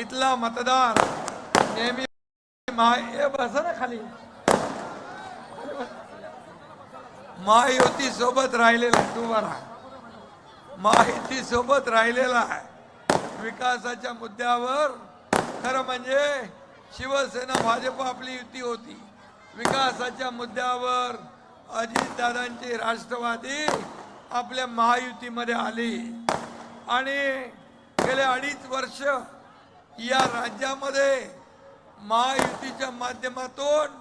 इथला मतदार नेहमी बसा ना खाली. महायुती सोबत राहिलेला आहे तू बरा. महायुती सोबत राहिलेला आहे. विकासाच्या मुद्द्यावर. खरं म्हणजे शिवसेना भाजप आपली युती होती. विकासाच्या मुद्द्यावर अजितदादांची राष्ट्रवादी आपल्या महायुतीमध्ये आली. आणि गेले अडीच वर्ष या राज्यामध्ये महायुतीच्या माध्यमातून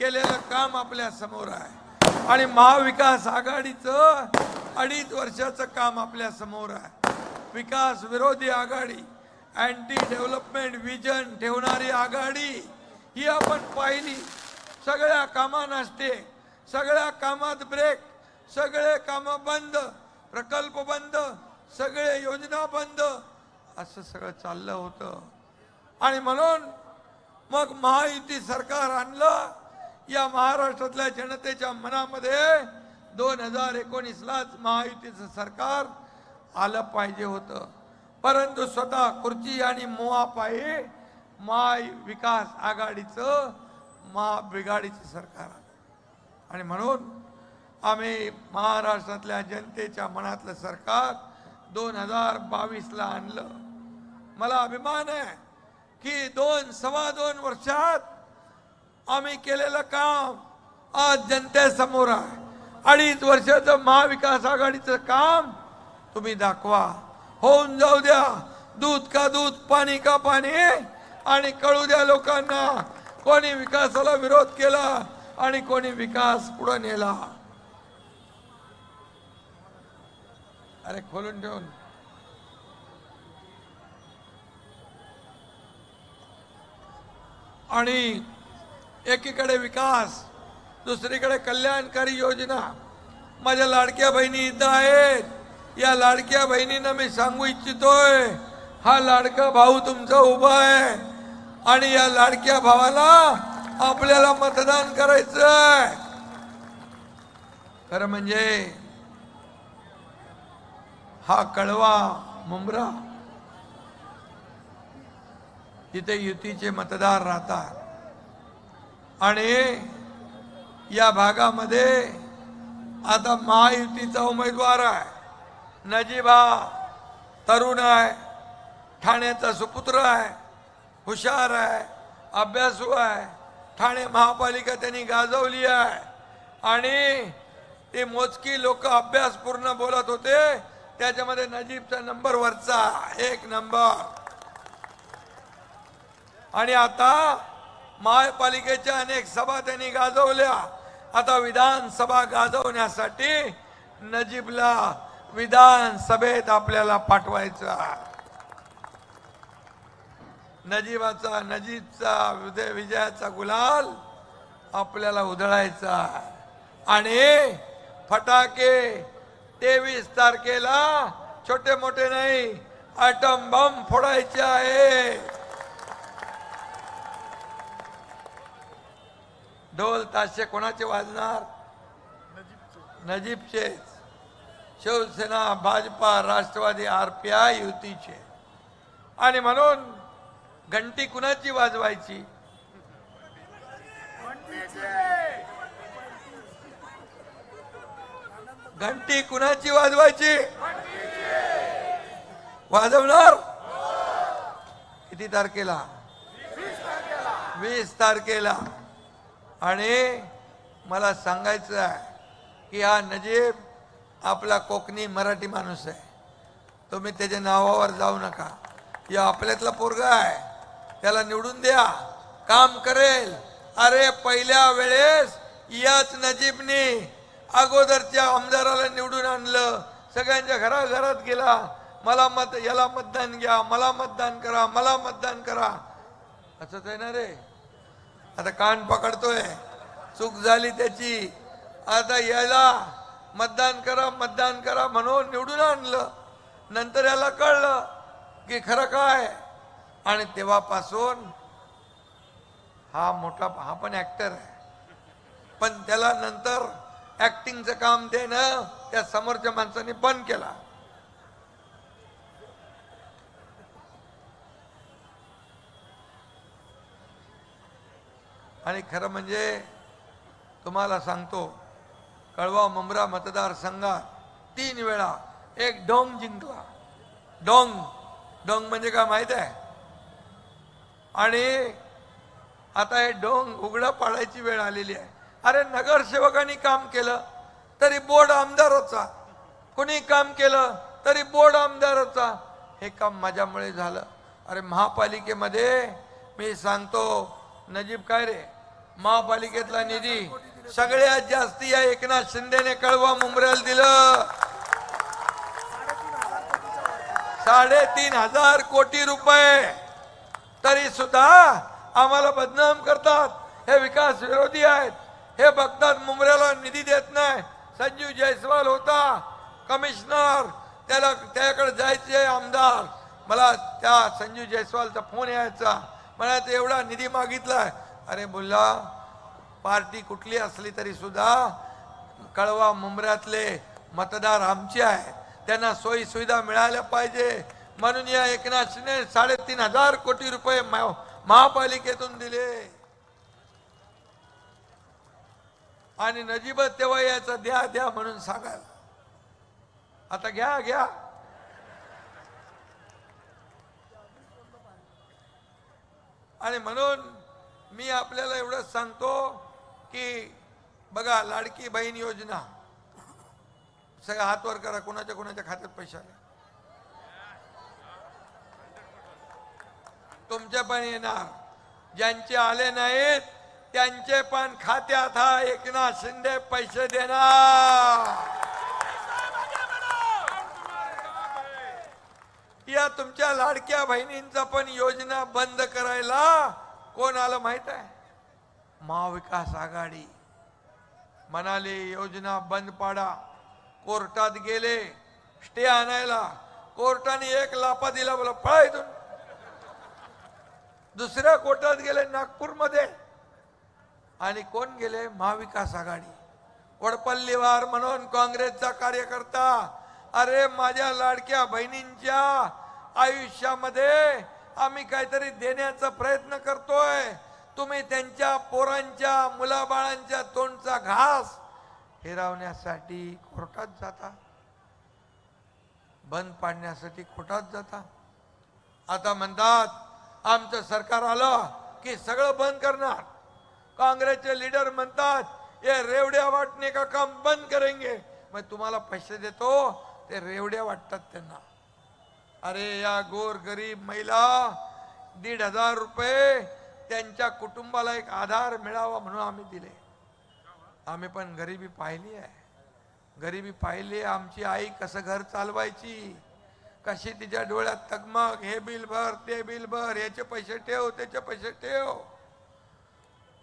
केलेलं काम आपल्यासमोर आहे. आणि महाविकास आघाडीचं अडीच वर्षाचं काम आपल्यासमोर आहे. विकास विरोधी आघाडी अँटी डेव्हलपमेंट विजन ठेवणारी आघाडी ही आपण पाहिली. सगळ्या कामा नसते सगळ्या कामात ब्रेक सगळे कामं बंद प्रकल्प बंद सगळे योजना बंद असं सगळं चाललं होतं. आणि म्हणून मग महायुती सरकार आणलं. या महाराष्ट्रातल्या जनतेच्या मनामध्ये दोन हजार एकोणीसलाच महायुतीचं सरकार आलं पाहिजे होतं. परंतु स्वतः खुर्ची आणि मोहापायी विकास आघाडीचं महाबिघाडीचं सरकार आलं. आणि म्हणून आम्ही महाराष्ट्रातल्या जनतेच्या मनातलं सरकार दोन हजार बावीसला आणलं. मला अभिमान आहे की दोन सव्वा दोन वर्षात आम्ही केलेलं काम आज जनतेसमोर आहे. अडीच वर्षाचं महाविकास आघाडीचं काम तुम्ही दाखवा. होऊन जाऊ द्या. दूध का दूध पाणी का पाणी आणि कळू द्या लोकांना कोणी विकासाला विरोध केला आणि कोणी विकास पुढे नेला. अरे खोलून ठेवून. आणि एकीकडे विकास दुसरीकडे कल्याणकारी योजना. माझ्या लाडक्या बहिणी इथं आहेत. या लाडक्या बहिणींना मी सांगू इच्छितोय हा लाडका भाऊ तुमचा उभा आहे आणि या लाडक्या भावाला आपल्याला मतदान करायचं आहे खरं म्हणजे हा कळवा मुंब्रा तिथे युतीचे मतदार राहतात. आणि या भागामध्ये आता महायुतीचा उमेदवार आहे. नजीबा तरुण आहे. ठाण्याचा सुपुत्र आहे. हुशार आहे. अभ्यासू आहे. ठाणे महापालिका त्यांनी गाजवली आहे. आणि ते मोजकी लोक अभ्यास पूर्ण बोलत होते. त्याच्यामध्ये नजीबचा नंबर वरचा एक नंबर. आणि आता महापालिकेच्या अनेक सभा त्यांनी गाजवल्या. आता विधानसभा गाजवण्यासाठी नजीबला विधानसभेत आपल्याला पाठवायचा नजीबाचा नजीबचा विजय विजयाचा गुलाल आपल्याला उधळायचा आणि फटाके तेवीस तारखेला छोटे मोठे नाही आयटम बम फोडायचे आहे ढोल ताशे कोणाचे वाजणार? नजीबचे. Shiv Sena Bhajpa Rashtrawadi R P I युतीचे. आणि म्हणून घंटी कुणाची वाजवायची? घंटी कुणाची वाजवायची? वाजवणार? किती तारखेला? वीस तारखेला. आणि मला सांगायचं आहे की हा नजीब आपला कोकणी मराठी माणूस आहे. तुम्ही त्याच्या नावावर जाऊ नका. या आपल्यातला पोरगा आहे. त्याला निवडून द्या. काम करेल. अरे पहिल्या वेळेस याच नजीबने अगोदरच्या आमदाराला निवडून आणलं. सगळ्यांच्या घराघरात गेला. मला मत याला मतदान घ्या. मला मतदान करा. मला मतदान करा. असंच आहे ना रे? आता कान पकडतोय. चूक झाली त्याची. आता याला मतदान करा मतदान करा म्हणून निवडून आणलं. नंतर याला कळलं की खरं काय? आणि तेव्हापासून हा मोठा हा पण ऍक्टर आहे. पण त्याला नंतर ऍक्टिंगचं काम देणं त्या समोरच्या माणसाने बंद केला. आणि खरं म्हणजे तुम्हाला सांगतो कळवा मुंब्रा मतदारसंघात तीन वेळा एक डोंग जिंकला. डोंग डोंग म्हणजे काय माहीत आहे? आणि आता हे डोंग उघडं पाडायची वेळ आलेली आहे. अरे नगरसेवकांनी काम केलं तरी बोर्ड आमदाराचा. कोणी काम केलं तरी बोर्ड आमदाराचा. हे काम माझ्यामुळे झालं. अरे महापालिकेमध्ये मी सांगतो नजीब काय रे? महापालिकेतला निधी सगळ्यात जास्ती या एकनाथ शिंदेने कळवा मुंबऱ्याला दिलं. साडेतीन हजार कोटी रुपये. तरी सुद्धा आम्हाला बदनाम करतात. हे विकास विरोधी आहेत. हे बघतात मुंबऱ्याला निधी देत नाही. संजीव जयस्वाल होता. कमिशनर. त्याला त्याकडे जायचे आमदार. मला त्या संजीव जयस्वालचा फोन यायचा. मला एवढा निधी मागितलाय. अरे बोला पार्टी कुठली असली तरी सुद्धा कळवा मुंबऱ्यातले मतदार आमचे आहे. त्यांना सोयी सुविधा मिळाल्या पाहिजे. म्हणून या एकनाथ शिंदे साडेतीन हजार कोटी रुपये महापालिकेतून दिले. आणि नजीबत तेव्हा याचं द्या द्या म्हणून सांगाल आता घ्या घ्या. आणि म्हणून मी आपल्याला एवढंच सांगतो की बघा लाडकी बहीण योजना. सगळं हातवर करा कोणाच्या कोणाच्या खात्यात पैसे तुमचे पण येणार. ज्यांचे आले नाहीत त्यांचे पण खात्यात हा एकनाथ शिंदे पैसे देणार. या तुमच्या लाडक्या बहिणींचा पण योजना बंद करायला कोण आलं माहीत आहे? महाविकास आघाडी. म्हणाले योजना बंद पाडा. कोर्टात गेले स्टे आणायला. कोर्टाने एक लापा दिला बोला पळा इथून. दुसऱ्या कोर्टात गेले नागपूरमध्ये. आणि कोण गेले? महाविकास आघाडी. वडपल्लीवार म्हणून काँग्रेसचा कार्यकर्ता. अरे माझ्या लाडक्या बहिणींच्या आयुष्यामध्ये आम्ही काहीतरी देण्याचा प्रयत्न करतोय. तुम्ही त्यांच्या पोरांच्या मुलाबाळांच्या तोंडचा घास हिरावण्यासाठी कोर्टात जाता. बंद पाडण्यासाठी कोर्टात जाता. आता म्हणतात आमचं सरकार आलं की सगळं बंद करणार. काँग्रेसचे लीडर म्हणतात ये रेवड्या वाटणे का काम बंद करेंगे? मग तुम्हाला पैसे देतो ते रेवड्या वाटतात त्यांना. अरे या गोर गरीब महिला दीड हजार रुपये त्यांच्या कुटुंबाला एक आधार मिळावा म्हणून आम्ही दिले. आम्ही पण गरिबी पाहिली आहे. गरिबी पाहिली आमची आई कसं घर चालवायची? कशी तिच्या डोळ्यात तगमग? हे बिल भर ते बिल भर याचे पैसे ठेव त्याचे पैसे ठेव.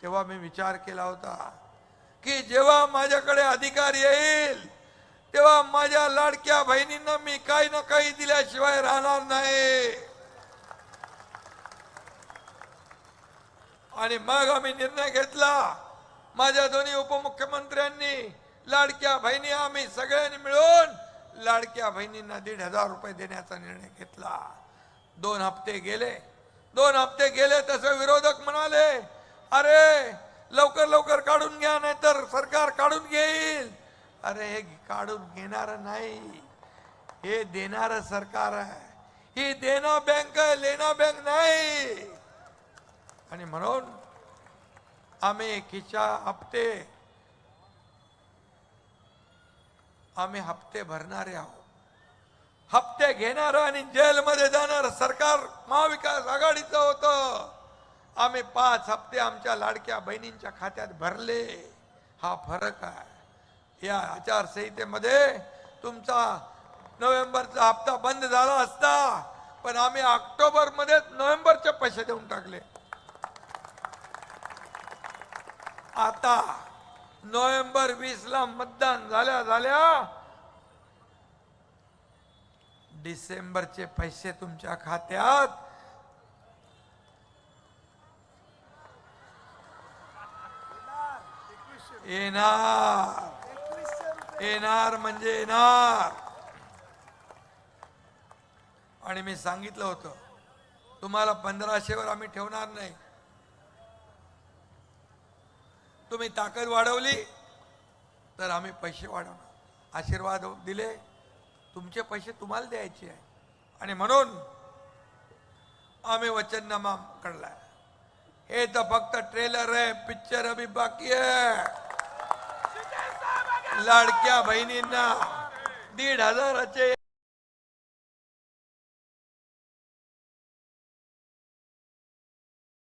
तेव्हा मी विचार केला होता की जेव्हा माझ्याकडे अधिकार येईल तेव्हा माझ्या लाडक्या बहिणींना मी काही ना काही दिल्याशिवाय राहणार नाही. आणि मग आम्ही निर्णय घेतला. माझ्या दोन्ही उपमुख्यमंत्र्यांनी लाडक्या बहिणी आम्ही सगळ्यांनी मिळून लाडक्या बहिणींना दीड हजार रुपये देण्याचा निर्णय घेतला. दोन हप्ते गेले. दोन हप्ते गेले तसं विरोधक म्हणाले अरे लवकर लवकर काढून घ्या नाहीतर सरकार काढून घेईल. अरे हे काढून घेणार नाही. हे देणार सरकार आहे. ही देना बँक लेना बँक नाही. आणि म्हणून आम्ही खिचा हप्ते आम्ही हप्ते भरणारे आहोत. हप्ते घेणार आणि जेलमध्ये जाणार सरकार महाविकास आघाडीचं होतं. आम्ही पाच हप्ते आमच्या लाडक्या बहिणींच्या खात्यात भरले. हा फरक आहे. या आचारसंहितेमध्ये तुमचा नोव्हेंबरचा हप्ता बंद झाला असता पण आम्ही ऑक्टोबर मध्येच नोव्हेंबरचे पैसे देऊन टाकले. आता नोव्हेंबर वीस ला मतदान झाल्या झाल्या डिसेंबरचे पैसे तुमच्या खात्यात. येणार. येणार म्हणजे येणार. आणि मी सांगितलं होतं तुम्हाला पंधराशेवर आम्ही ठेवणार नाही. तुम्ही ताकद वाढवली तर आम्ही पैसे वाढवणार. आशीर्वाद दिले तुमचे पैसे तुम्हाला द्यायचे आहे. आणि म्हणून आम्ही वचननामा कडला हे तर फक्त ट्रेलर आहे पिक्चर अभी बाकी आहे. लाडक्या बहिणींना दीड हजाराचे